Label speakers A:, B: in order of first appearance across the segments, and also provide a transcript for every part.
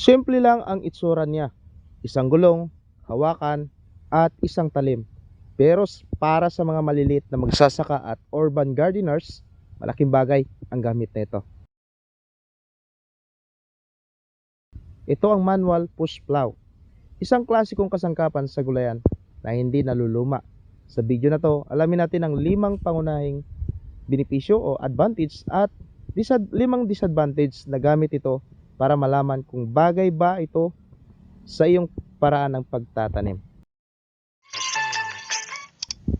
A: Simple lang ang itsura niya. Isang gulong, hawakan, at isang talim. Pero para sa mga maliliit na magsasaka at urban gardeners, malaking bagay ang gamit nito. Ito ang manual push plow. Isang klasikong kasangkapan sa gulayan na hindi naluluma. Sa video na to, alamin natin ang limang pangunahing benepisyo o advantage at disad limang disadvantage na gamit ito para malaman kung bagay ba ito sa iyong paraan ng pagtatanim.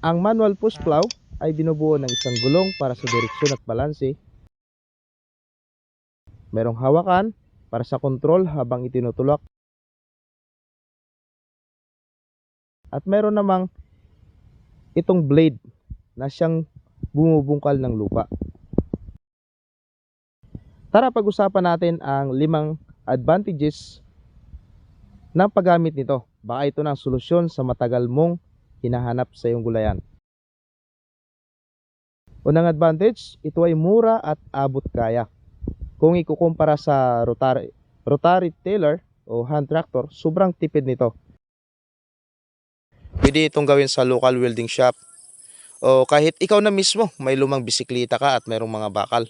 A: Ang manual push plow ay binubuo ng isang gulong para sa direksyon at balanse. Merong hawakan para sa kontrol habang itinutulak. At meron namang itong blade na siyang bumubungkal ng lupa. Tara pag-usapan natin ang limang advantages ng paggamit nito. Baka ito na ang solusyon sa matagal mong hinahanap sa iyong gulayan. Unang advantage, ito ay mura at abot kaya. Kung ikukumpara sa rotary, rotary tiller o hand tractor, sobrang tipid nito. Pwede itong gawin sa local welding shop o kahit ikaw na mismo may lumang bisikleta ka at mayroong mga bakal.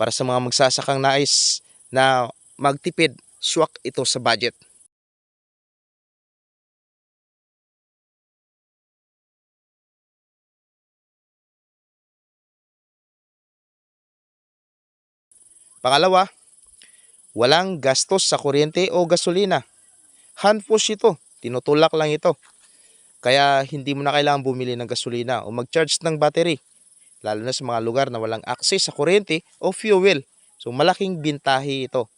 A: Para sa mga magsasakang nais na magtipid, swak ito sa budget. Pangalawa, walang gastos sa kuryente o gasolina. Hand push ito, tinutulak lang ito. Kaya hindi mo na kailangan bumili ng gasolina o mag-charge ng battery. Lalo na sa mga lugar na walang access sa kuryente o fuel. So malaking bintahi ito.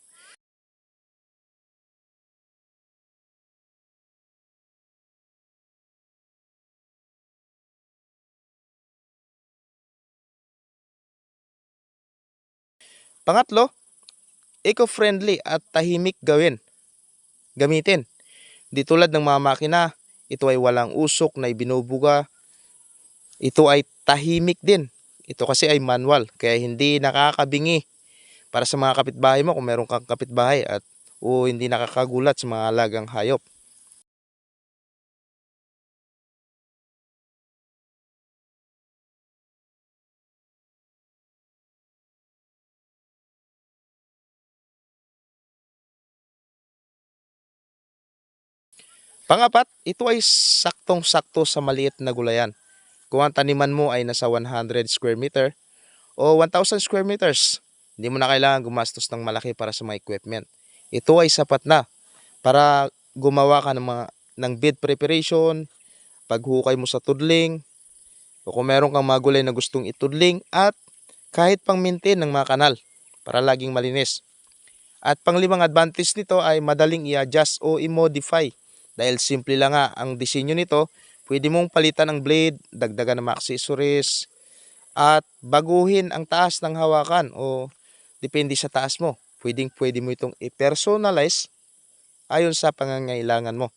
A: Pangatlo, eco-friendly at tahimik gawin. Gamitin. Di tulad ng mga makina, ito ay walang usok na ibinubuga. Ito ay tahimik din. Ito kasi ay manual, kaya hindi nakakabingi para sa mga kapitbahay mo kung meron kang kapitbahay at o hindi nakakagulat sa mga alagang hayop. Pangapat, ito ay saktong-sakto sa maliit na gulayan. Kung ang taniman mo ay nasa 100 square meter o 1,000 square meters, hindi mo na kailangan gumastos ng malaki para sa mga equipment. Ito ay sapat na para gumawa ka ng, mga, ng bed preparation, paghukay mo sa tudling, o kung meron kang mga gulay na gustong itudling at kahit pang maintain ng mga kanal para laging malinis. At panglimang advantage nito ay madaling i-adjust o i-modify dahil simple lang nga ang disenyo nito, pwede mong palitan ng blade, dagdagan ng mga accessories, at baguhin ang taas ng hawakan o depende sa taas mo. Pwedeng pwede mo itong i-personalize ayon sa pangangailangan mo.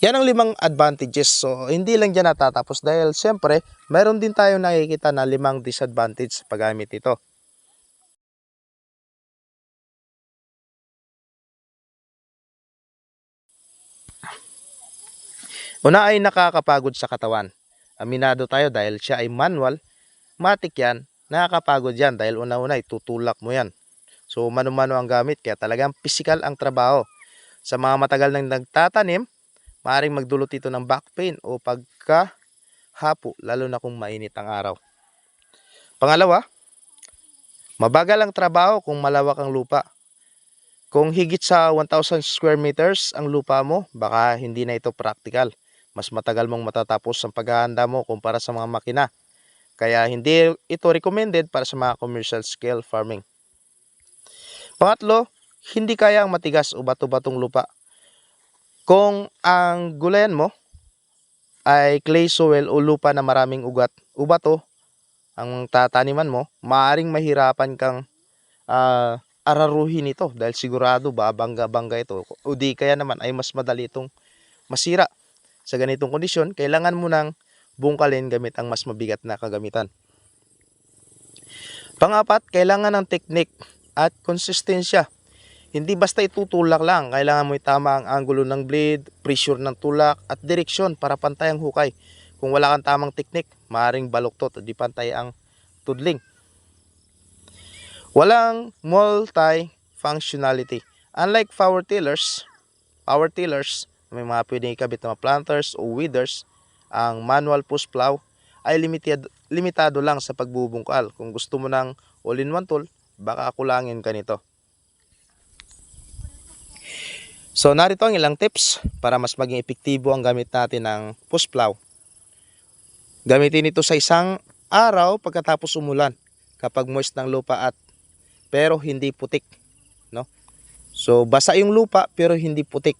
A: Yan ang limang advantages. So, hindi lang dyan natatapos dahil siyempre, meron din tayo nakikita na limang disadvantage sa paggamit ito. Una ay nakakapagod sa katawan. Aminado tayo dahil siya ay manual, matik yan, nakakapagod yan dahil una-una ay tutulak mo yan. So mano-mano ang gamit kaya talagang physical ang trabaho. Sa mga matagal nang nagtatanim, maaaring magdulot ito ng back pain o pagka hapo lalo na kung mainit ang araw. Pangalawa, mabagal ang trabaho kung malawak ang lupa. Kung higit sa 1,000 square meters ang lupa mo, baka hindi na ito practical mas matagal mong matatapos ang paghahanda mo kumpara sa mga makina. Kaya hindi ito recommended para sa mga commercial scale farming. Pangatlo, hindi kaya ang matigas o bato-batong lupa. Kung ang gulayan mo ay clay soil o lupa na maraming ugat o bato ang tataniman mo, maaring mahirapan kang ah, araruhin ito dahil sigurado babangga-bangga ito. O di kaya naman ay mas madali itong masira sa ganitong kondisyon, kailangan mo nang bungkalin gamit ang mas mabigat na kagamitan. Pangapat, kailangan ng teknik at konsistensya. Hindi basta itutulak lang, kailangan mo itama ang angulo ng blade, pressure ng tulak at direksyon para pantay ang hukay. Kung wala kang tamang teknik, maaaring baluktot at di pantay ang tudling. Walang multi-functionality. Unlike power tillers, power tillers, may mga pwedeng ikabit na planters o weeders, ang manual push plow ay limited, limitado lang sa pagbubungkal. Kung gusto mo ng all-in-one tool, baka kulangin ka nito. So narito ang ilang tips para mas maging epektibo ang gamit natin ng push plow. Gamitin ito sa isang araw pagkatapos umulan kapag moist ng lupa at pero hindi putik, no? So basa yung lupa pero hindi putik.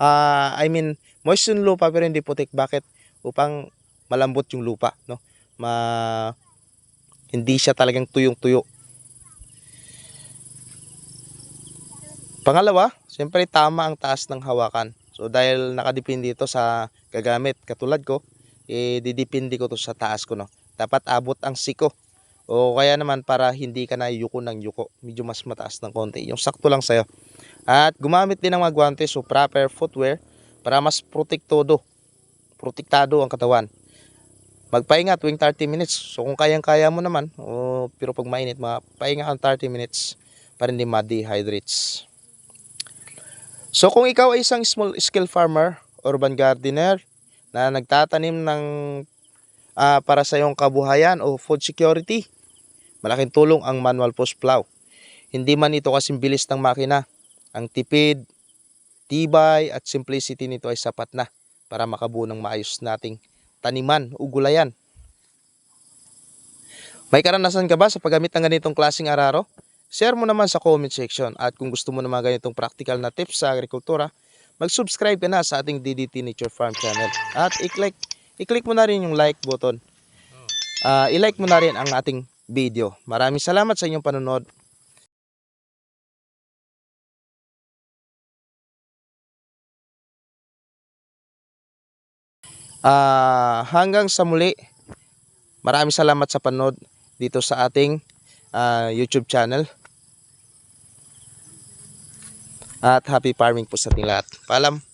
A: Ah, I mean moist yung lupa pero hindi putik. Bakit? Upang malambot yung lupa, no? Ma hindi siya talagang tuyong-tuyo. Pangalawa, siyempre tama ang taas ng hawakan. So dahil nakadepende ito sa gagamit katulad ko, eh didepende ko to sa taas ko no. Dapat abot ang siko. O kaya naman para hindi ka na yuko ng yuko, medyo mas mataas ng konti. Yung sakto lang sa'yo. At gumamit din ng mga guantes o proper footwear para mas protektado. Protektado ang katawan. Magpahinga tuwing 30 minutes. So kung kayang-kaya mo naman, o, pero pag mainit, mapahinga ka 30 minutes para hindi ma-dehydrates. So kung ikaw ay isang small scale farmer, urban gardener na nagtatanim ng ah, para sa iyong kabuhayan o food security, malaking tulong ang manual push plow. Hindi man ito kasing bilis ng makina. Ang tipid, tibay at simplicity nito ay sapat na para makabuo ng maayos nating taniman o gulayan. May karanasan ka ba sa paggamit ng ganitong klaseng araro? Share mo naman sa comment section at kung gusto mo ng mga ganitong practical na tips sa agrikultura, mag-subscribe ka na sa ating DDT Nature Farm channel at i-click i-click mo na rin yung like button. Ah, i-like mo na rin ang ating video. Maraming salamat sa inyong panonood. Ah, hanggang sa muli. Maraming salamat sa panood dito sa ating ah, YouTube channel. At happy farming po sa ating lahat. Paalam.